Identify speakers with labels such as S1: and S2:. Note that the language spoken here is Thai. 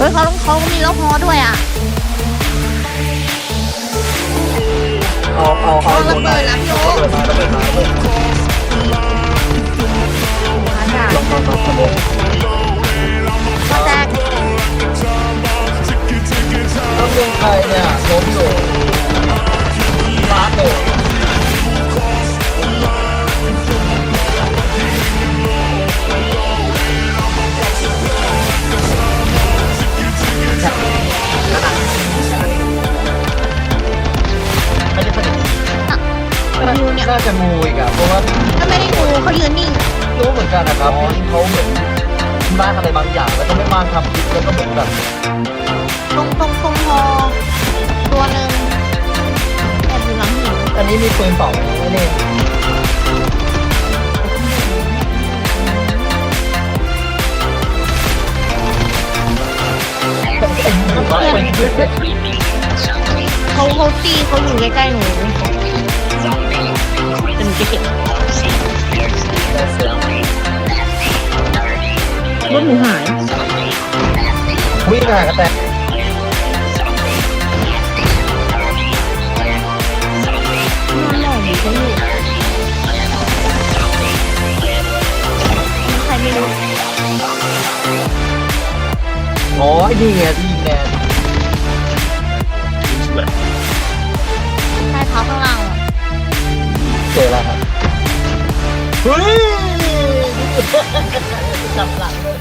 S1: เฮ้ยเขาเขามีล็อกฮอด้วยอะ
S2: เอาเอาเอา
S1: ระเบิดนะพี่โอ๊
S2: ระเบิดมาระเบิดมาระเบิดมา
S1: อาจารย์
S2: ลงมามาขโมย
S1: ก็แตก
S2: ต้องเรียนใครเนี่ยล้มอยู่
S1: อะงูเนี่ย
S2: น่าจะงูอีกอะเพราะว่า
S1: ถ้าไม่ได้งูเขายืนนิ่ง
S2: รู้เหมือนกันนะครับเขาเหมือนบ้านอะไรบางอย่างแล้วก็ไม่มากทำผิดแล้วก็เหมือนแบบ
S1: ตรงตรงตรงฮอตัวหนึ่งแอบอยู่หลังหิน
S2: อันนี้มีปืนเป่าไอ้นี่ไอ้หมูบ้าเป็นเพื่อน
S1: เขาเขาตีเขาอยู่ใกล้ๆหนู รถหนูหาย
S2: วิ่งหากระแต
S1: นอนหลงเขาอยู่ใครไม่รู้
S2: อ๋อไอ้นี่ไงที่ยิงแนน
S1: ใต้เท้าข้างล่างอะ
S2: เจอแล้วครับเฮ้ยจับหลังเลย